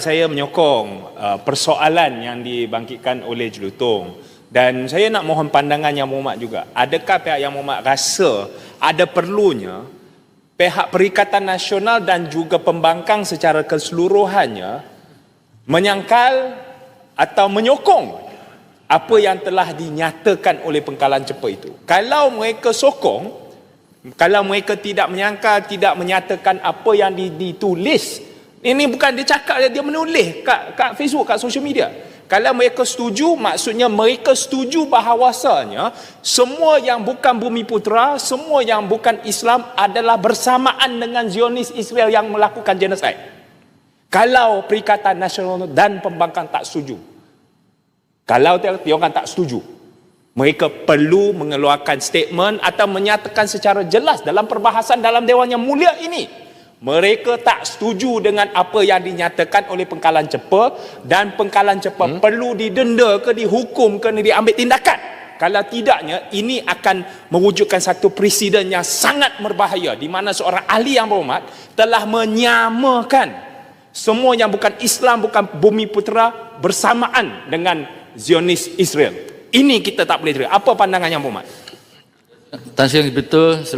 Saya menyokong uh, persoalan yang dibangkitkan oleh Jelutong dan saya nak mohon pandangan Yang Muhammad juga. Adakah pihak Yang Muhammad rasa ada perlunya pihak Perikatan Nasional dan juga pembangkang secara keseluruhannya menyangkal atau menyokong apa yang telah dinyatakan oleh pengkalan cepa itu. Kalau mereka sokong, kalau mereka tidak menyangkal, tidak menyatakan apa yang ditulis ini bukan dia cakap dia, dia menulis kat, kat Facebook, kat social media. Kalau mereka setuju, maksudnya mereka setuju bahawasanya semua yang bukan bumi putera, semua yang bukan Islam adalah bersamaan dengan Zionis Israel yang melakukan genosid. Kalau Perikatan Nasional dan pembangkang tak setuju. Kalau orang tak setuju. Mereka perlu mengeluarkan statement atau menyatakan secara jelas dalam perbahasan dalam Dewan yang mulia ini mereka tak setuju dengan apa yang dinyatakan oleh pengkalan cepa dan pengkalan cepa hmm? perlu didenda ke dihukum ke diambil tindakan. Kalau tidaknya ini akan mewujudkan satu presiden yang sangat berbahaya di mana seorang ahli yang berhormat telah menyamakan semua yang bukan Islam bukan bumi putera bersamaan dengan Zionis Israel. Ini kita tak boleh terima. Apa pandangan yang berhormat? Tan Sri betul